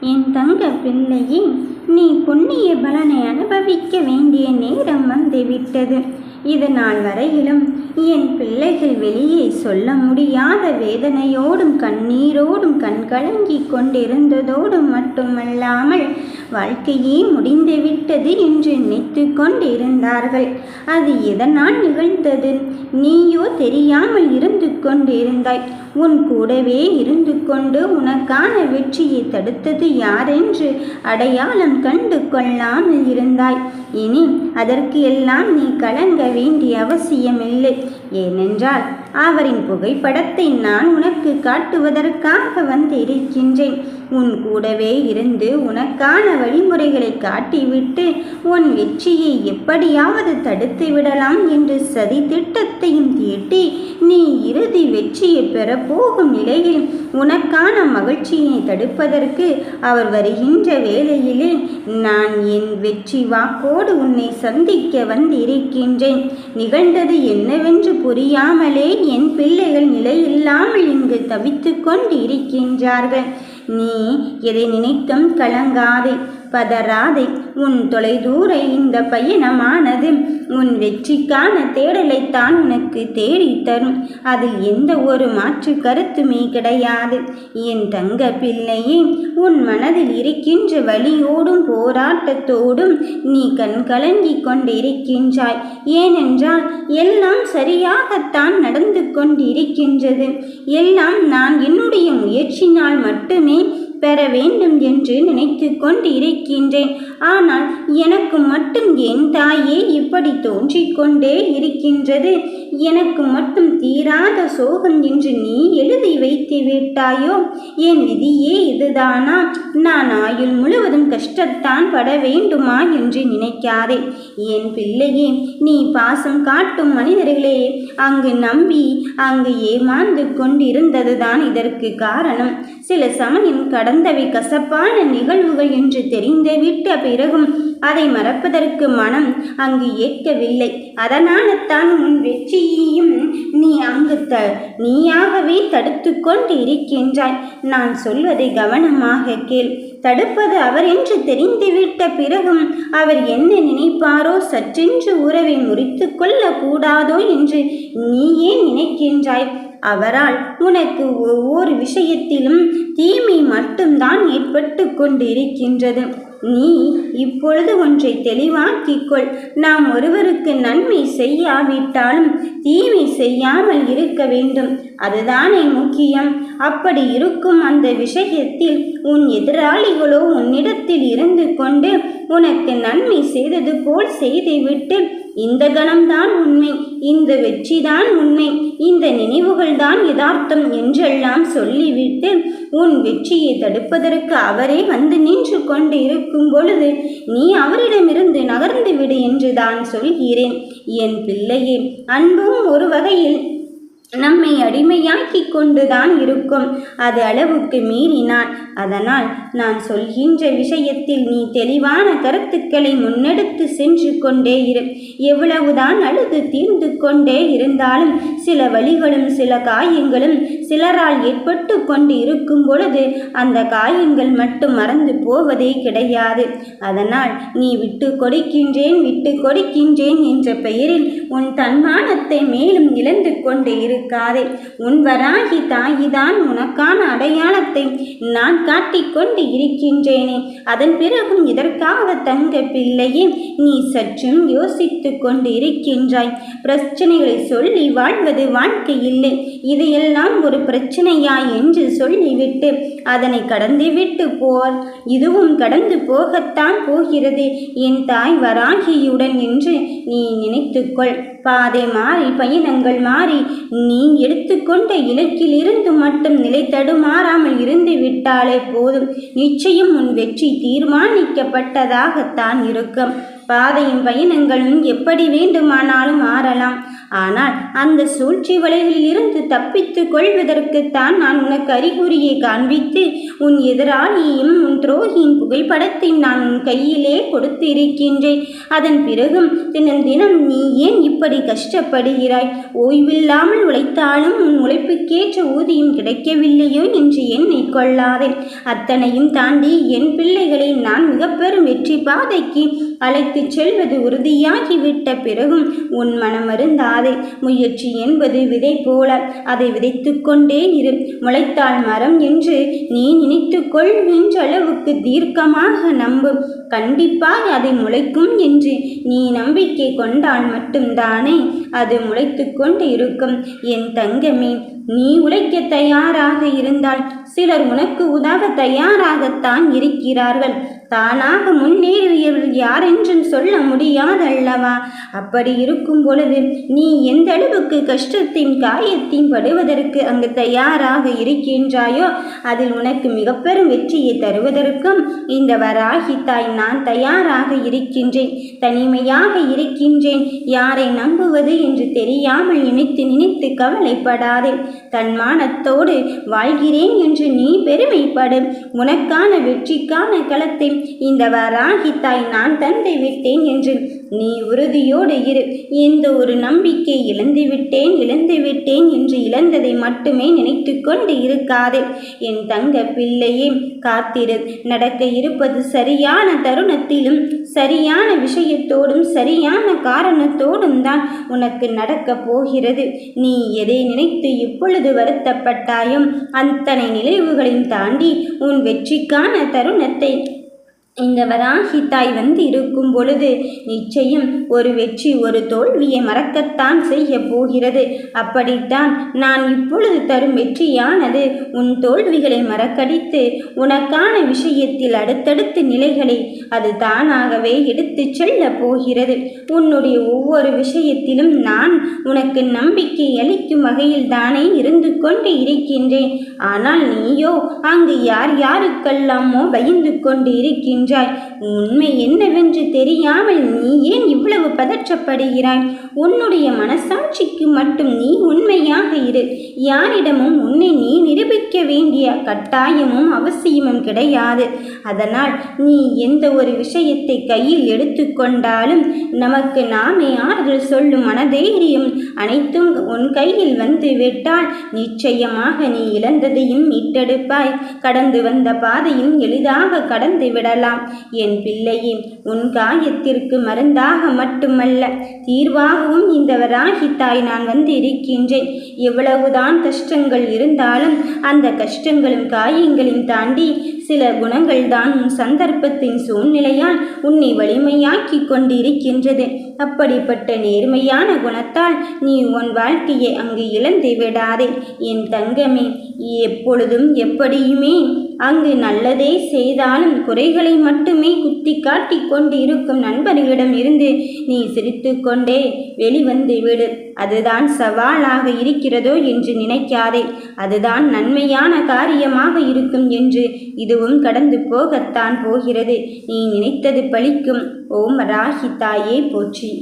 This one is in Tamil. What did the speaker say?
என் தங்க பிள்ளையே நீ புண்ணிய பலனை அனுபவிக்க வேண்டிய நேரம் வந்துவிட்டது. இது நாள் வரையிலும் என் பிள்ளைகள் வெளியே சொல்ல முடியாத வேதனையோடும் கண்ணீரோடும் கண்கலங்கி கொண்டிருந்ததோடும் மட்டுமல்லாமல் வாழ்க்கையே முடிந்துவிட்டது என்று நினைத்து கொண்டிருந்தார்கள். அது எதனால் நிகழ்ந்தது? நீயோ தெரியாமல் இருந்து கொண்டிருந்தாய். உன் கூடவே இருந்து கொண்டு உனக்கான வெற்றியை தடுத்தது யாரென்று அடையாளம் கண்டு கொள்ளாமல் இருந்தாய். இனி அதற்கு எல்லாம் நீ கலங்க வேண்டிய அவசியமில்லை. ஏனென்றால் அவரின் புகைப்படத்தை நான் உனக்கு காட்டுவதற்காக வந்திருக்கின்றேன். உன் கூடவே இருந்து உனக்கான வழிமுறைகளை காட்டிவிட்டு உன் வெற்றியை எப்படியாவது தடுத்து விடலாம் என்று சதி திட்டத்தையும் தீட்டி நீ இறுதி வெற்றியை பெறப்போகும் நிலையில் உனக்கான மகிழ்ச்சியை தடுப்பதற்கு அவர் வருகின்ற வேளையிலே நான் என் வெற்றி வாக்கோடு உன்னை சந்திக்க வந்திருக்கின்றேன். நிகழ்ந்தது என்னவென்று புரியாமலே என் பிள்ளைகள் நிலையில்லாமல் இங்கு தவித்து கொண்டு இருக்கின்றார்கள் நீ எதை நினைத்தும் கலங்காதே. பதறாதே உன் தொலைதூர இந்த பயணமானது. உன் வெற்றிக்கான தேடலைத்தான் உனக்கு தேடித் தரும். அதில் எந்த ஒரு மாற்று கருத்துமே கிடையாது. என் தங்க பிள்ளையே உன் மனதில் இருக்கின்ற வழியோடும் போராட்டத்தோடும் நீ கண் கலங்கி கொண்டிருக்கின்றாய். ஏனென்றால் எல்லாம் சரியாகத்தான் நடந்து கொண்டிருக்கின்றது. எல்லாம் நான் என்னுடைய முயற்சினால் மட்டுமே பெற வேண்டும் என்று நினைத்து கொண்டு இருக்கின்றேன் ஆனால் எனக்கு மட்டும் என் தாயே இப்படி தோன்றிக் கொண்டே இருக்கின்றது. எனக்கு மட்டும் தீராத சோகம் என்று நீ எழுதி வைத்து விட்டாயோ? என் விதியே இதுதானா? நான் ஆயுள் முழுவதும் கஷ்டத்தான் பட வேண்டுமா என்று நினைக்காதே. என் பிள்ளையே நீ பாசம் காட்டும் மனிதர்களே. அங்கு நம்பி அங்கு ஏமாந்து கொண்டிருந்ததுதான் இதற்கு காரணம். சில சமயம் கடந்தவை கசப்பான நிகழ்வுகள் என்று தெரிந்துவிட்ட பிறகும் அதை மறப்பதற்கு மனம் அங்கு ஏற்கவில்லை. அதனால்தான் உன் வெற்றியையும் நீ அங்கு த நீயாகவே தடுத்து கொண்டு இருக்கின்றாய். நான் சொல்வதை கவனமாக கேள். தடுப்பது அவர் என்று தெரிந்துவிட்ட பிறகும் அவர் என்ன நினைப்பாரோ சற்றென்று உறவை முறித்து கொள்ள கூடாதோ என்று நீயே நினைக்கின்றாய். அவரால் உனக்கு ஒவ்வொரு விஷயத்திலும் தீமை மட்டும்தான் ஏற்பட்டு கொண்டிருக்கின்றது. நீ இப்பொழுது ஒன்றை தெளிவாக்கிக்கொள். நாம் ஒருவருக்கு நன்மை செய்யாவிட்டாலும் தீமை செய்யாமல் இருக்க வேண்டும். அதுதானே முக்கியம். அப்படி இருக்கும் அந்த விஷயத்தில் உன் எதிராளிகளோ உன்னிடத்தில் இருந்து கொண்டு உனக்கு நன்மை செய்தது போல் செய்துவிட்டு இந்த கணம்தான் உண்மை இந்த வெற்றிதான் உண்மை இந்த நினைவுகள்தான் யதார்த்தம் என்றெல்லாம் சொல்லிவிட்டு உன் வெற்றியை தடுப்பதற்கு அவரே வந்து நின்று கொண்டு இருக்கும் பொழுது நீ அவரிடமிருந்து நகர்ந்து விடு என்று தான் சொல்கிறேன். என் பிள்ளையே அன்பும் ஒரு வகையில் நம்மை அடிமையாக்கி கொண்டுதான் இருக்கும். அது அளவுக்கு மீறினான். அதனால் நான் சொல்கின்ற விஷயத்தில் நீ தெளிவான கருத்துக்களை முன்னெடுத்து சென்று கொண்டே இரு. எவ்வளவுதான் அழுது தீர்ந்து கொண்டே இருந்தாலும் சில வழிகளும் சில காயங்களும் சிலரால் ஏற்பட்டு கொண்டு இருக்கும் பொழுது அந்த காயங்கள் மட்டும் மறந்து போவதே கிடையாது. அதனால் நீ விட்டு கொடுக்கின்றேன் விட்டு கொடுக்கின்றேன் என்ற பெயரில் உன் தன்மானத்தை மேலும் இழந்து கொண்டு இருக்காதே. உன் வராகி தாயிதான் உனக்கான அடையாளத்தை நான் காட்டிக்கொண்டு இருக்கின்றேனே. அதன் பிறகும் இதற்காக தங்க பிள்ளையே நீ சற்றும் யோசித்து கொண்டு இருக்கின்றாய். பிரச்சனைகளை சொல்லி வாழ்வது வாழ்க்கை இல்லை. இதையெல்லாம் ஒரு பிரச்சனையா என்று சொல்லிவிட்டு அதனை கடந்து விட்டு போர். இதுவும் கடந்து போகத்தான் போகிறது. என் தாய் வராகியுடன் என்று நீ நினைத்துக்கொள். பாதை மாறி பயணங்கள் மாறி நீ எடுத்துக்கொண்ட இலக்கில் இருந்து மட்டும் நிலை தடுமாறாமல் இருந்து விட்டாலே போதும். நிச்சயம் உன் வெற்றி தீர்மானிக்கப்பட்டதாகத்தான் இருக்கும். பாதையும் பயணங்களும் எப்படி வேண்டுமானாலும் மாறலாம். ஆனால் அந்த சூழ்ச்சி வலைகளில் இருந்து தப்பித்து கொள்வதற்குத்தான் நான் உனக்கு அறிகுறியை காண்பித்து உன் எதிராளியையும் உன் துரோகியின் புகைப்படத்தை நான் உன் கையிலே கொடுத்து இருக்கின்றேன். அதன் பிறகும் தினம் தினம் நீ ஏன் இப்படி கஷ்டப்படுகிறாய்? ஓய்வில்லாமல் உழைத்தாலும் உன் உழைப்புக்கேற்ற ஊதியம் கிடைக்கவில்லையோ என்று எண்ணிக் கொள்ளாதே. அத்தனையும் தாண்டி என் பிள்ளைகளை நான் மிக பெரும் வெற்றி பாதைக்கு அழைத்துச் செல்வது உறுதியாகிவிட்ட பிறகும் உன் மனமருந்தாதே முயற்சி என்பது விதை போல. அதை விதைத்து கொண்டே இரு. முளைத்தால் மரம் என்று நீ நினைத்துக்கொள். என்ற அளவுக்கு தீர்க்கமாக நம்பு. கண்டிப்பாக அதை முளைக்கும் என்று நீ நம்பிக்கை கொண்டால் மட்டும்தானே அது முளைத்து கொண்டு இருக்கும். என் தங்கமே நீ உழைக்க தயாராக இருந்தால் சிலர் உனக்கு உதவ தயாராகத்தான் இருக்கிறார்கள். தானாக முன்னேறியவர்கள் யாரென்றும் சொல்ல முடியாதல்லவா? அப்படி இருக்கும் பொழுது நீ எந்த அளவுக்கு கஷ்டத்தின் காயத்தையும் படுவதற்கு அங்கு தயாராக இருக்கின்றாயோ அதில் உனக்கு மிக பெரும் வெற்றியை தருவதற்கும் இந்த வராகி தாய் நான் தயாராக இருக்கின்றேன் தனிமையாக இருக்கின்றேன். யாரை நம்புவது என்று தெரியாமல் நினைத்து நினைத்து கவலைப்படாதே. தன்மானத்தோடு வாழ்கிறேன் என்று நீ பெருமைப்படும் உனக்கான வெற்றிக்கான களத்தை இந்த வராகி தாய் நான் தந்து விட்டேன் என்று நீ உறுதியோடு இரு. இந்த ஒரு நம்பிக்கை இழந்து விட்டேன் இழந்து விட்டேன் என்று இழந்ததை மட்டுமே நினைத்து கொண்டு இருக்காதே. என் தங்க பிள்ளையே காத்திரு. நடக்க இருப்பது சரியான தருணத்திலும் சரியான விஷயத்தோடும் சரியான காரணத்தோடும் தான் உனக்கு நடக்கப் போகிறது. நீ எதை நினைத்து இப்பொழுது வருத்தப்பட்டாயும் அத்தனை நினைவுகளையும் தாண்டி உன் வெற்றிக்கான தருணத்தை இந்த வராகி தாய் வந்து இருக்கும் பொழுது நிச்சயம் ஒரு வெற்றி ஒரு தோல்வியை மறக்கத்தான் செய்ய போகிறது. அப்படித்தான் நான் இப்பொழுது தரும் வெற்றியானது உன் தோல்விகளை மறக்கடித்து உனக்கான விஷயத்தில் அடுத்தடுத்த நிலைகளை அது தானாகவே எடுத்து செல்ல போகிறது. உன்னுடைய ஒவ்வொரு விஷயத்திலும் நான் உனக்கு நம்பிக்கை அளிக்கும் வகையில் தானே இருந்து கொண்டு இருக்கின்றேன். ஆனால் நீயோ அங்கு யார் யாருக்கெல்லாமோ பயந்து கொண்டு இருக்கின்ற நின்றாய். உண்மை என்னவென்று தெரியாமல் நீ ஏன் இவ்வளவு பதற்றப்படுகிறாய்? உன்னுடைய மனசாட்சிக்கு மட்டும் நீ உண்மையாக இரு. யாரிடமும் உன்னை நீ நிரூபிக்க வேண்டிய கட்டாயமும் அவசியமும் கிடையாது. அதனால் நீ எந்த ஒரு விஷயத்தை கையில் எடுத்துக்கொண்டாலும் நமக்கு நாமே ஆறுதல் சொல்லும் மனதைரியம் அனைத்தும் உன் கையில் வந்து விட்டால் நிச்சயமாக நீ இழந்ததையும் மீட்டெடுப்பாய். கடந்து வந்த பாதையும் எளிதாக கடந்து விடலாம். என் பிள்ளையே உன் காயத்திற்கு மருந்தாக மட்டுமல்ல தீர்வாகவும் இந்த வராகி தாய் நான் வந்து இருக்கின்றேன் எவ்வளவுதான் கஷ்டங்கள் இருந்தாலும் அந்த கஷ்டங்களும் காயங்களையும் தாண்டி சில குணங்கள் தான் உன் சந்தர்ப்பத்தின் சூழ்நிலையால் உன்னை வலிமையாக்கி கொண்டிருக்கின்றது. அப்படிப்பட்ட நேர்மையான குணத்தால் நீ உன் வாழ்க்கையை அங்கு இழந்து விடாதே. என் தங்கமே எப்பொழுதும் எப்படியுமே அங்கு நல்லதே செய்தாலும் குறைகளை மட்டுமே குத்தி காட்டி கொண்டு இருக்கும் நண்பர்களிடம் இருந்து நீ சிரித்து கொண்டே வெளிவந்து விடு. அதுதான் சவாலாக இருக்கிறதோ என்று நினைக்காதே. அதுதான் நன்மையான காரியமாக இருக்கும் என்று இதுவும் கடந்து போகத்தான் போகிறது. நீ நினைத்தது பழிக்கும். ஓம் ராகி தாயே போற்றி.